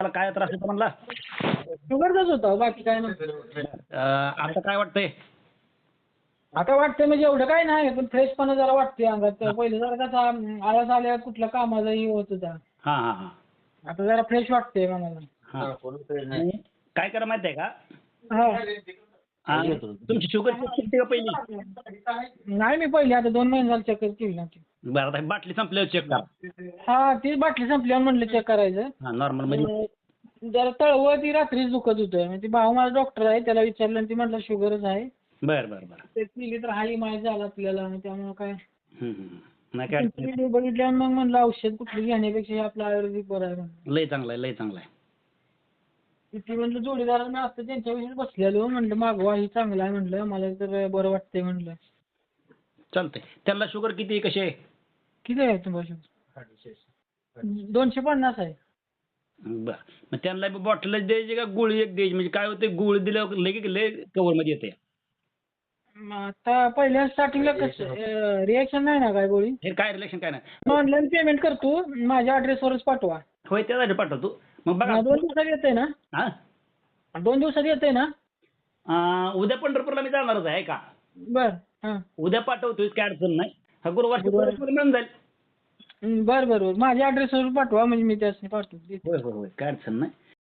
मला काय त्रास होता म्हणला? शुगरचाच होता बाकी काय नाही. अं, आता काय वाटतंय? आता वाटतंय म्हणजे एवढं काय नाही पण फ्रेशपणा जरा वाटते अंगात. पहिले जरा कसा आळस आल्यावर कुठला कामाचाही होत होता. हा हा हा. आता जरा फ्रेश वाटते मनाला. हा. आणि काय करा माहिती आहे का? हा. तुमची शुगर का पहिली? नाही मी पहिले आता दोन महिने झाले चेक केली ना ती. बरं आता बाटली संपल्यावर चेक करा. हा ती बाटली संपल्यावर म्हणलं चेक करायचं. हा नॉर्मल म्हणजे अं, जरा तळवं ती रात्रीच दुखत होतं. ती भाऊ माझा डॉक्टर आहे त्याला विचारलं आणि ती म्हटलं शुगरच आहे. बरं बरं बरं. ते केली तर हाही माहीत झालं आपल्याला आणि त्यामुळे काय? हम्म, हम्म. नाही काय अडचण व्हिडिओ बघितल्यावर मग म्हणलं औषध कुठली घेण्यापेक्षा हे आपलं आयुर्वेदिक बरं आहे म्हणलं. नाही. लय चांगलं आहे लय चांगलं आहे. ती म्हणलं जोडीदारांना असतं त्यांच्याविषयी बसलेलो. म्हणलं मागवा ही चांगलं आहे. म्हणलं मला तर बरं वाटतंय. म्हणलं. चालतंय. त्याला शुगर किती आहे? किती आहे तुमच्या दोनशे पन्नास आहे. बरं. मग त्यांना बॉटल द्यायची का गोळी एक द्यायची? म्हणजे काय होतं गोळी दिल्यावर लगेच लय कव्हरमध्ये येते. मग आता पहिल्या स्टार्टिंगला कसं रिॲक्शन नाही ना काय गोळी? हे काय रिलेशन काय नाही. ऑनलाईन पेमेंट करतो माझ्या ॲड्रेसवरच पाठवा. होय त्यासाठी पाठवतो. मग बघा. दोन दिवसात येते ना? हा? दोन दिवसात येते ना? उद्या पंढरपूरला मी जाणारच आहे का? बर हां. उद्या पाठवतोय काय अडचण नाही. हा गुरुवार. शुक्रवार मिळून जाईल बर बर बर माझ्या ॲड्रेसवर पाठवा म्हणजे मी त्यासनी पाठवतो. होय होय होय काय अडचण नाही